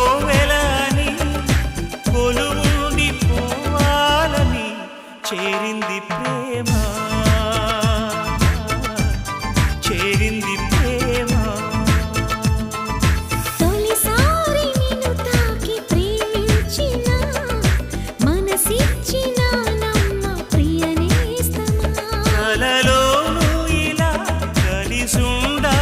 కోవెలని కొలువుండి పోవాలని చేరింది ప్రేమ. చేరింది ప్రేమ. తొలిసారి కలలో